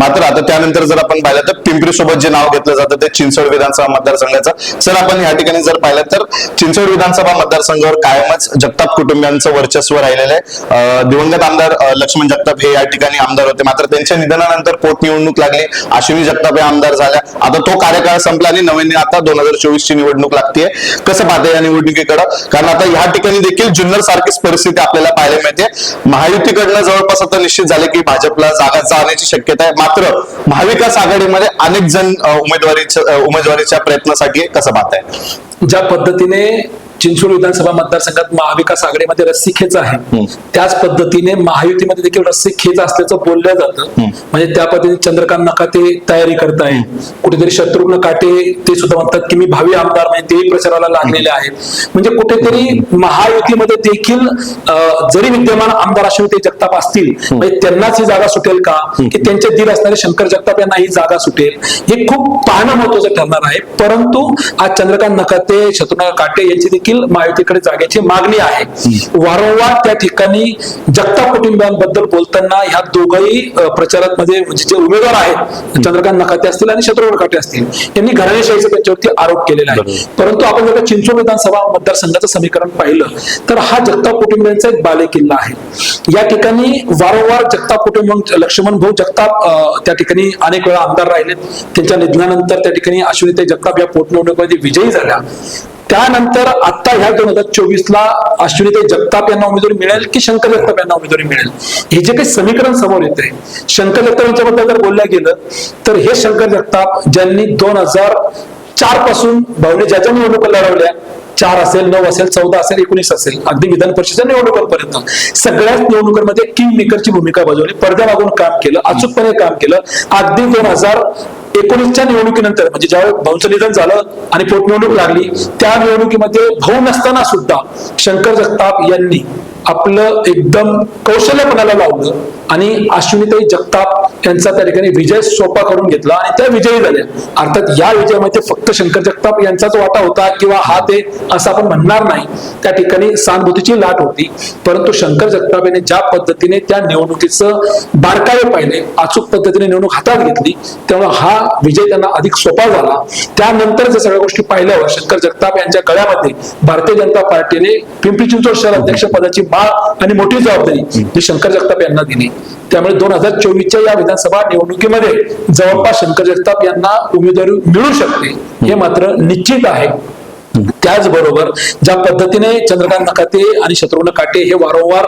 मात्र आता त्यानंतर जर आपण पाहिलं तर पिंपरी सोबत जे नाव घेतलं जातं ते चिंचवड विधानसभा मतदारसंघाचं. सर आपण या ठिकाणी जर पाहिलं तर चिंचवड विधानसभा मतदारसंघावर कायमच जगताप कुटुंबियांचं वर्चस्व राहिलेलं आहे. दिवंगत आमदार लक्ष्मण जगताप हे या ठिकाणी आमदार होते. मात्र त्यांच्या निधनानंतर पोटनिवडणूक लागली. अश्विनी जगताप हे आमदार झाल्या. आता तो कार्यकाळ संपला आणि नवीन आता दोन हजार चोवीस ची निवडणूक लागते कसं पाहते या निवडणुकीकडं? कारण आता या ठिकाणी देखील जुन्नर सारखीच परिस्थिती आपल्याला पाहायला मिळते. महायुतीकडनं जवळपास आता निश्चित झाले की भाजपला जागा जाण्याची शक्यता आहे. मात्र महाविकास आघाडीमध्ये अनेक जण उमेदवारीच्या उमेदवारीच्या प्रयत्नासाठी कसं पाहताय ज्या पद्धतीने चिंचवड विधानसभा मतदारसंघात महाविकास आघाडीमध्ये रस्सी खेच आहे. त्याच पद्धतीने महायुतीमध्ये देखील रस्सी खेच असल्याचं बोललं जातं. म्हणजे त्या पद्धतीने चंद्रकांत नकाते तयारी करताय कुठेतरी शत्रुघ्न काटे ते सुद्धा म्हणतात की मी भावी आमदार म्हणजे तेही प्रचाराला लागलेले आहेत. म्हणजे कुठेतरी महायुतीमध्ये देखील जरी विद्यमान आमदार अश्विनी ते जगताप असतील म्हणजे त्यांनाच ही जागा सुटेल का? की त्यांचे धीर असणारे शंकर जगताप यांना ही जागा सुटेल? हे खूप पाहणं महत्वाचं ठरणार आहे. परंतु आज चंद्रकांत नकाते शत्रुघ्न काटे यांची देखील महायुतीकडे जागेची मागणी आहे. वारंवार त्या ठिकाणी जगताप कुटुंबियांबद्दल बोलताना ह्या दोघही प्रचारात मध्ये म्हणजे जे उमेदवार आहेत चंद्रकांत नकाते असतील आणि शत्रुघ्न काटे असतील यांनी घराणेशाहीचा त्यांच्यावरती आरोप केलेला आहे. परंतु आपण जर का चिंचवड विधानसभा मतदारसंघाचं समीकरण पाहिलं तर हा जगताप कुटुंबियांचा एक बालेकिल्ला आहे. या ठिकाणी वारंवार जगताप कुटुंब लक्ष्मण भाऊ जगताप त्या ठिकाणी अनेक वेळा आमदार राहिलेत. त्यांच्या निधनानंतर त्या ठिकाणी अश्विनीताई जगताप या पोटनिवडणुकीमध्ये विजयी झाल्या. त्यानंतर आता ह्या दोन हजार चोवीस ला अश्विनीताई जगताप यांना उमेदवारी मिळेल की शंकर जगताप यांना उमेदवारी मिळेल? हे जे काही समीकरण समोर येत आहे शंकर जगताप यांच्याबद्दल जर बोलल्या गेलं तर हे शंकर जगताप ज्यांनी दोन हजार चारपासून भावने ज्याच्या निवडणुका लढवल्या चार असेल नऊ असेल चौदा असेल एकोणीस असेल अगदी विधान परिषदेच्या निवडणुकांपर्यंत सगळ्याच निवडणुकांमध्ये किंग मेकरची भूमिका बजावली. पडद्यामागून काम केलं अचूकपणे काम केलं. अगदी दोन हजार एकोणीसच्या निवडणुकीनंतर म्हणजे ज्यावेळी भाऊचं निधन झालं आणि पोटनिवडणूक लागली त्या निवडणुकीमध्ये भाऊ नसताना सुद्धा शंकर जगताप यांनी आपलं एकदम कौशल्यपणाला लावलं आणि अश्विनीताई जगताप यांचा त्या ठिकाणी विजय सोपा करून घेतला आणि त्या विजयी झाल्या. अर्थात या विजयामध्ये फक्त शंकर जगताप यांचाच वाटा होता किंवा हा ते असं आपण म्हणणार नाही. त्या ठिकाणी सहानुभूतीची लाट होती. परंतु शंकर जगताप यांनी ज्या पद्धतीने त्या निवडणुकीचं बारकावे पाहिले अचूक पद्धतीने निवडणूक हातात घेतली त्यामुळे हा विजय त्यांना अधिक सोपा झाला. त्यानंतर जर सगळ्या गोष्टी पाहिल्यावर शंकर जगताप यांच्या गळ्यामध्ये भारतीय जनता पार्टीने पिंपरी चिंचवड शहर अध्यक्ष पदाची माळ आणि मोठी जबाबदारी ही शंकर जगताप यांना दिली. त्यामुळे दोन हजार चोवीसच्या या विधानसभा निवडणुकीमध्ये जवळपास शंकर जगताप यांना उमेदवारी मिळू शकते हे मात्र निश्चित आहे. त्याचबरोबर ज्या पद्धतीने चंद्रकांत नकाते आणि शत्रुघ्न काटे हे वारंवार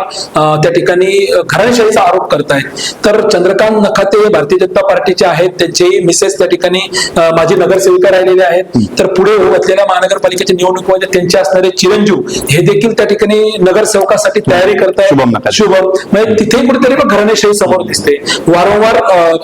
त्या ठिकाणी घराणेशाहीचा आरोप करतायत. तर चंद्रकांत नकाते हे भारतीय जनता पार्टीचे आहेत. त्यांचे मिसेस त्या ठिकाणी माजी नगरसेविका राहिलेले आहेत. तर पुढे होत असलेल्या महानगरपालिकेच्या निवडणुकीमध्ये त्यांचे असणारे चिरंजीव हे देखील त्या ठिकाणी नगरसेवकासाठी तयारी करतायत. शुभम म्हणजे तिथे कुठेतरी मग घराणेशाही समोर दिसते. वारंवार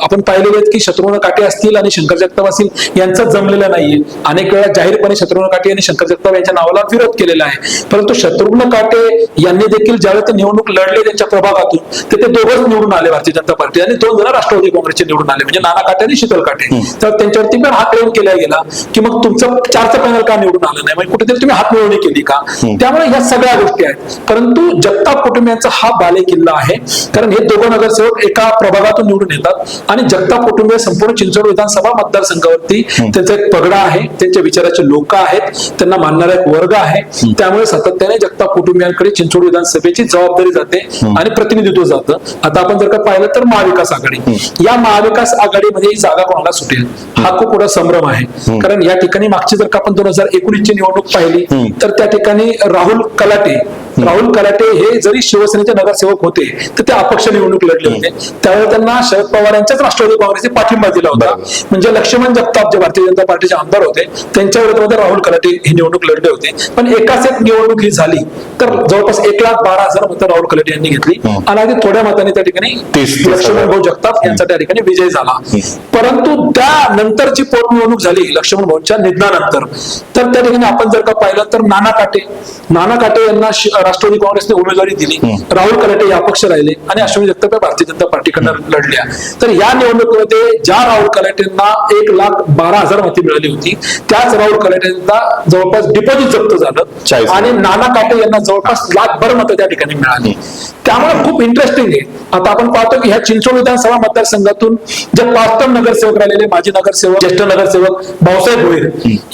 आपण पाहिलेले आहेत की शत्रुघ्न काटे असतील आणि शंकर जगताप असतील यांचं जमलेलं नाहीये. अनेक वेळा जाहीरपणे शत्रुघ्न काटे यांनी शंकर जगताप यांच्या नावाला विरोध केलेला आहे. परंतु शत्रुघ्न काटे यांनी देखील ज्यावेळेस निवडणूक लढले त्यांच्या प्रभागातून तर ते दोघंच निवडून आले भारतीय जनता पार्टी आणि दोन जण राष्ट्रवादी काँग्रेसचे निवडून आले म्हणजे नाना काटे आणि शीतल काटे. तर त्यांच्यावरती पण हा क्लेम केला गेला की मग तुमचं चारचं पॅनल का निवडून आलं नाही? म्हणजे कुठेतरी तुम्ही हात मिळवणी केली का? त्यामुळे ह्या सगळ्या गोष्टी आहेत. परंतु जगताप कुटुंबियांचा हा बाले किल्ला आहे. कारण हे दोघं नगरसेवक एका प्रभागातून निवडून येतात आणि जगताप कुटुंबीय संपूर्ण चिंचवड विधानसभा मतदारसंघावरती त्यांचा एक पगडा आहे. त्यांच्या विचाराचे लोक आहेत. त्यांना मानणारा एक वर्ग आहे. त्यामुळे सातत्याने जगताप कुटुंबियांकडे चिंचवड विधानसभेची जबाबदारी जाते आणि प्रतिनिधित्व जातं. आता आपण जर का पाहिलं तर महाविकास आघाडी. या महाविकास आघाडीमध्ये ही जागा कोणाला सुटेल? हा खूप मोठा संभ्रम आहे. कारण या ठिकाणी मागची जर का आपण दोन हजार एकोणीस ची निवडणूक पाहिली तर त्या ठिकाणी राहुल कलाटे राहुल कलाटे हे जरी शिवसेनेचे नगरसेवक होते तर ते अपक्ष निवडणूक लढले होते. त्यावेळी त्यांना शरद पवार यांच्याच राष्ट्रवादी काँग्रेसने पाठिंबा दिला होता. म्हणजे लक्ष्मण जगताप जे भारतीय जनता पार्टीचे आमदार होते त्यांच्या विरोधामध्ये राहुल कलाटे ही निवडणूक लढले होते. पण एकाच एक निवडणूक ही झाली तर जवळपास एक लाख बारा हजार मतं राहुल कलाटे यांनी घेतली. आणि अगदी थोड्या मताने त्या ठिकाणी लक्ष्मण भाऊ जगताप यांचा त्या ठिकाणी विजय झाला. परंतु त्यानंतरची पोटनिवडणूक झाली लक्ष्मण भाऊंच्या निधनानंतर. तर त्या ठिकाणी आपण जर का पाहिलं तर नाना काटे. नाना काटे यांना राष्ट्रवादी काँग्रेसने उमेदवारी दिली. राहुल कलाटे या अपक्ष राहिले आणि अश्विनी जगताप भारतीय जनता पार्टीकडनं लढल्या. तर या निवडणुकीमध्ये ज्या राहुल कलाटेंना एक लाख बारा हजार मते मिळाली होती त्याच राहुल कलाटेंना जवळपास डिपॉझिट जप्त. झालं आणि नाना काटे यांना जवळपास लाखभर मतं त्या ठिकाणी मिळाली. त्यामुळे खूप इंटरेस्टिंग आहे. आता आपण पाहतो की ह्या चिंचवड विधानसभा मतदारसंघातून जे पाचतम नगरसेवक राहिलेले माजी नगरसेवक ज्येष्ठ नगरसेवक भाऊसाहेब भोईर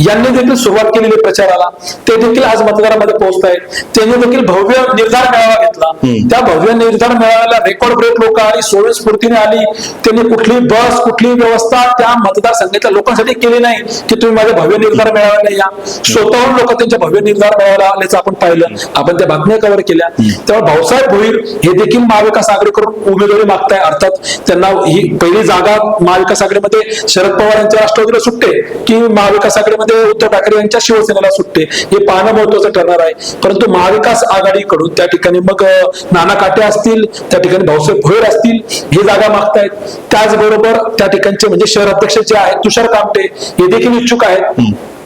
यांनी देखील सुरुवात केलेली प्रचाराला. ते देखील आज मतदारामध्ये पोहोचत आहेत त्यांनी देखील भव्य निर्धार मेळावा घेतला. त्या भव्य निर्धार मेळाव्याला रेकॉर्ड ब्रेक लोक आली सोयी स्फूर्तीने आली. त्यांनी कुठली बस कुठली व्यवस्था त्या मतदारसंघातल्या लोकांसाठी केली नाही की तुम्ही माझ्या भव्य निर्धार मेळाव्याला या. स्वतःहून लोक त्यांच्या भव्य निर्धार मेळाव्याला आल्याचं आपण पाहिलं. आपण त्या बातम्या कव्हर केल्या. तेव्हा भाऊसाहेब भोईर हे देखील महाविकास आघाडीकडून उमेदवारी मागताय. अर्थात त्यांना ही पहिली जागा महाविकास आघाडीमध्ये शरद पवार यांच्या राष्ट्रवादीला सुटते की महाविकास आघाडीमध्ये उद्धव ठाकरे यांच्या शिवसेनेला सुटते. हे पाहणं महत्वाचं ठरणार आहे. परंतु महाविकास आघाडीकडून त्या ठिकाणी मग नाना काटे असतील त्या ठिकाणी भाऊसाहेब भोयर असतील ही जागा मागतायत. त्याचबरोबर त्या ठिकाणचे म्हणजे शहर अध्यक्ष जे आहेत तुषार कामटे हे देखील इच्छुक आहेत.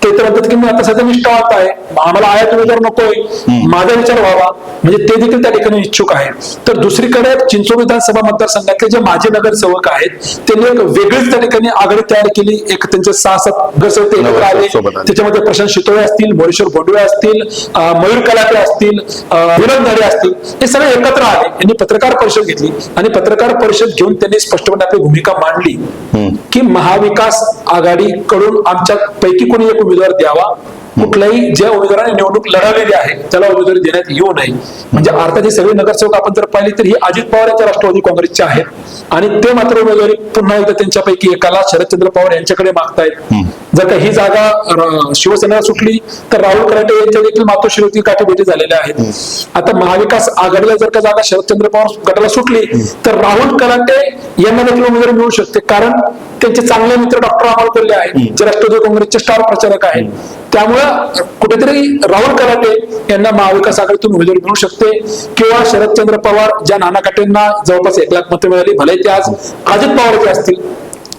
ते तर म्हणतात की मी आता सध्या निष्ठावंत आहे. आम्हाला आयात उमेदवार नकोय. माझा विचार व्हावा. म्हणजे ते देखील त्या ठिकाणी इच्छुक आहेत. तर दुसरीकडे चिंचवड विधानसभा मतदारसंघातले जे माजी नगरसेवक आहेत त्यांनी एक वेगळीच त्या ठिकाणी आघाडी तयार केली. एक त्यांचे सहा सात नगरसेवक ते एकत्र आले. त्याच्यामध्ये प्रशांत शितोळे असतील मोरेश्वर बोंडवे असतील मयूर कलाटे असतील अं, विनोद नरे असतील हे सगळे एकत्र आले. यांनी पत्रकार परिषद घेतली. आणि पत्रकार परिषद घेऊन त्यांनी स्पष्टपणे आपली भूमिका मांडली की महाविकास आघाडीकडून आमच्या पैकी कोणी एक उमेदवार द्यावा. कुठल्याही ज्या उमेदवाराने निवडणूक लढवलेली आहे त्याला उमेदवारी देण्यात येऊ नये. म्हणजे अर्थात हे सगळे नगरसेवक आपण जर पाहिले तर ही अजित पवार यांच्या राष्ट्रवादी काँग्रेसचे आहेत. आणि ते मात्र उमेदवारी पुन्हा एकदा त्यांच्यापैकी एकाला शरदचंद्र पवार यांच्याकडे मागतायत. जर का ही जागा शिवसेनेला सुटली तर राहुल कराटे यांच्या देखील मातोश्री गाठीभेटी झालेल्या आहेत. आता महाविकास आघाडीला जर का जागा शरदचंद्र पवार गटाला सुटली तर राहुल कराटे यांना देखील उमेदवारी मिळू शकते. कारण त्यांचे चांगले मित्र डॉक्टर अमोल कोल्हे आहेत जे राष्ट्रवादी काँग्रेसचे स्टार प्रचारक आहेत. त्यामुळं कुठेतरी राहुल कराटे यांना महाविकास आघाडीतून उमेदवारी मिळू शकते. किंवा शरदचंद्र पवार ज्या नाना काटेंना जवळपास एक लाख मतं मिळाली भले ते आज अजित पवारचे असतील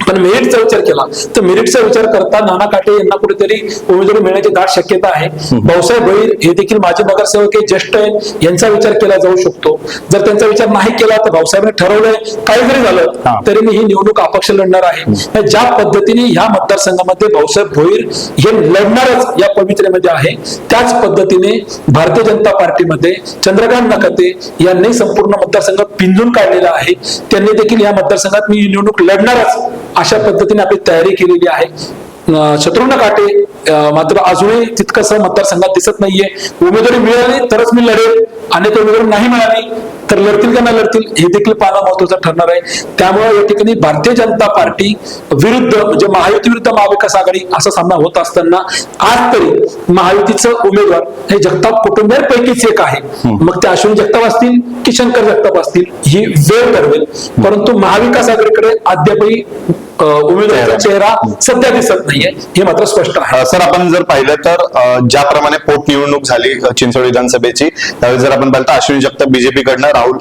पण मेरिटचा विचार केला. तर मेरिटचा विचार करता नाना काटे यांना कुठेतरी उमेदवारी मिळण्याची दाट शक्यता आहे. भाऊसाहेब भैर हे देखील माजी नगरसेवक ज्येष्ठ आहेत यांचा विचार केला जाऊ शकतो. जर त्यांचा विचार नाही केला तर भाऊसाहेबांनी ठरवलंय काही जरी. झालं तरी मी ही निवडणूक अपक्ष लढणार आहे. ज्या पद्धतीने ह्या मतदारसंघामध्ये भाऊसाहेब भोईर हे लढणारच या पवित्रेमध्ये आहे त्याच पद्धतीने भारतीय जनता पार्टीमध्ये चंद्रकांत नकाते यांनी संपूर्ण मतदारसंघ पिंजून काढलेला आहे. त्यांनी देखील या मतदारसंघात मी ही निवडणूक लढणारच. अशा पद्धतीने आपली तयारी केलेली आहे. शत्रुघ्न काटे मात्र अजूनही तितकंसं मतदारसंघात दिसत नाहीये. उमेदवारी मिळाली तरच मी लढेल. आणि ते उमेदवारी नाही मिळाली तर लढतील का नाही लढतील हे देखील पाहणं महत्वाचं ठरणार आहे. त्यामुळे या ठिकाणी भारतीय जनता पार्टी विरुद्ध म्हणजे महायुती विरुद्ध महाविकास आघाडी असा सामना होत असताना आज तरी महायुतीचं उमेदवार हे जगताप कुटुंबियांपैकीच एक आहे. मग ते अश्विनी जगताप असतील की शंकर जगताप असतील ही वेळ ठरवेल. परंतु महाविकास आघाडीकडे अद्यापही उमेदवाराचा चेहरा. सध्या दिसत नाहीये हे मात्र स्पष्ट आहे. सर आपण जर पाहिलं तर ज्याप्रमाणे पोटनिवडणूक झाली चिंचवड विधानसभेची त्यावेळी जर आपण आपण बघता अश्विनी जगताप बीजेपी कडनं राहुल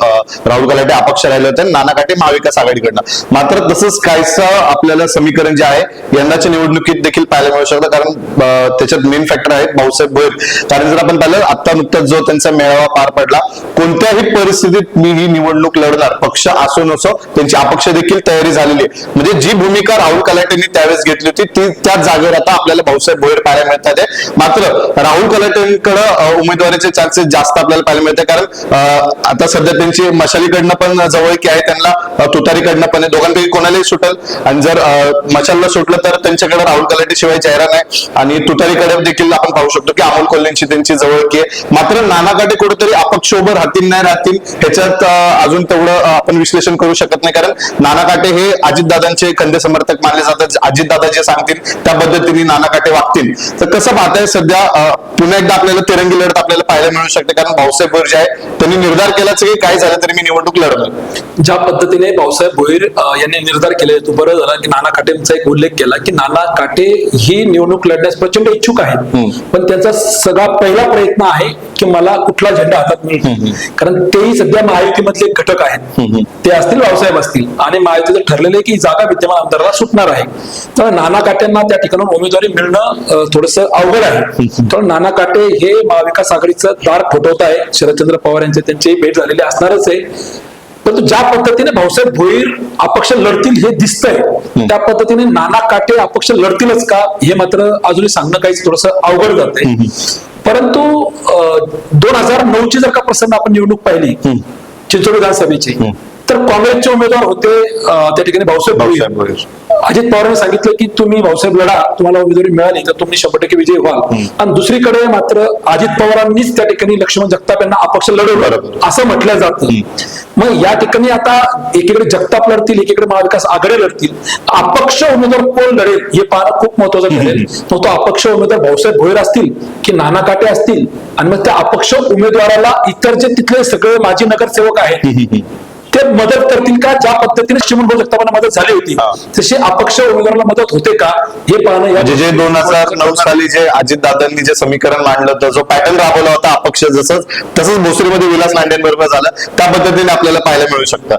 राहुल गलाटे अपक्ष राहिले होते नाना काटे महाविकास आघाडीकडनं. मात्र तसंच काहीसं आपल्याला समीकरण जे आहे यंदाच्या निवडणुकीत देखील पाहायला मिळू शकतं कारण त्याच्यात मेन फॅक्टर आहेत भाऊसाहेब भोईर. कारण जर आपण पाहिलं आता नुकताच जो त्यांचा मेळावा पार पडला कोणत्याही परिस्थितीत मी ही निवडणूक लढणार पक्ष असो नसो त्यांची अपक्ष देखील तयारी झालेली आहे. म्हणजे जी भूमिका राहुल कलाटेंनी त्यावेळेस घेतली होती ती त्याच जागेवर आता आपल्याला भाऊसाहेब भोईर पाहायला मिळतात आहे. मात्र राहुल कलाटेंकडे उमेदवारीचे चान्सेस जास्त आपल्याला पाहायला मिळते कारण आता सध्या त्यांची मशालीकडनं पण जवळकी आहे त्यांना तुतारीकडनं पण आहे. दोघांपैकी कोणालाही सुटेल. आणि जर मशालला सुटलं तर त्यांच्याकडे राहुल कलाटी शिवाय चेहरा नाही. आणि तुतारीकडे देखील आपण पाहू शकतो की अमोल कोल्हेंची त्यांची जवळकी आहे. मात्र नाना कुठेतरी अपक्ष उभं राहतील नाही राहतील ह्याच्यात अजून तेवढं आपण विश्लेषण करू शकत नाही. कारण नाना काटे हे अजितदादांचे खंदे समर्थक मानले जातात. अजितदादा जे सांगतील त्या पद्धतीने नाना काटे वागतील. तर कसं पाहताय सध्या पुन्हा एकदा आपल्याला तिरंगी लढत आपल्याला पाहायला मिळू शकते. कारण भाऊसाहेब भोईर जे आहे. त्यांनी निर्धार केलाच की काही झालं तरी मी निवडणूक लढणार. ज्या पद्धतीने भाऊसाहेब भोईर यांनी निर्धार केले तो बरं झाला की नाना काटेंचा एक उल्लेख केला की नाना काटे ही निवडणूक लढण्यास प्रचंड इच्छुक आहेत. पण त्यांचा सगळा पहिला प्रयत्न आहे की मला कुठला झेंडा हातात मिळतो कारण तेही सध्या महायुतीमधले एक घटक आहेत. ते असतील भाऊसाहेब असतील. आणि महायुतीचं ठरलेलं आहे की जागा विद्यमान आमदाराला सुटणार आहे. तर नाना काट्यांना त्या ठिकाणून उमेदवारी मिळणं थोडस अवघड आहे. तर नाना काटे हे महाविकास आघाडीचं दार ठोठवत आहे शरदचंद्र पवार यांचे त्यांची भेट झालेली असणारच आहे. परंतु ज्या पद्धतीने भाऊसाहेब भोईर अपक्ष लढतील हे दिसतंय त्या पद्धतीने नाना काटे अपक्ष लढतीलच का हे मात्र अजूनही सांगणं काहीच थोडस अवघड जात आहे परंतु दोन हजार नऊ ची जर का प्रसंग आपण निवडणूक पाहिली चिंचोड विधानसभेची तर काँग्रेसचे उमेदवार होते त्या ठिकाणी भाऊसाहेब भाऊसाहेब भोईर. अजित पवारांनी सांगितलं की तुम्ही भाऊसाहेब लढा तुम्हाला उमेदवारी मिळाली तर तुम्ही शंभर टक्के विजयी व्हाल. आणि दुसरीकडे मात्र अजित पवारांनीच त्या ठिकाणी लक्ष्मण जगताप यांना अपक्ष लढवलं. असं म्हटलं जातं. मग या ठिकाणी आता एकीकडे जगताप लढतील एकीकडे महाविकास आघाडी लढतील. अपक्ष उमेदवार कोण लढेल हे पाहणं खूप महत्वाचं ठरेल. मग तो अपक्ष उमेदवार भाऊसाहेब भोईर असतील की नाना काटे असतील? आणि मग त्या अपक्ष उमेदवाराला इतर जे तिथले सगळे माजी नगरसेवक आहेत ते मदत करतील का? ज्या पद्धतीने चिमण भाऊ जगतापांना मदत झाली होती. तशी अपक्ष उमेदवाराला मदत होते का? हे पाहणं म्हणजे जे दोन हजार नऊ साली जे अजित दादांनी जे समीकरण मांडलं होतं जो पॅटर्न राबवला होता अपक्ष जसंच तसंच भोसरीमध्ये विलास लांडेंबरोबर झालं त्या पद्धतीने आपल्याला पाहायला मिळू शकतं.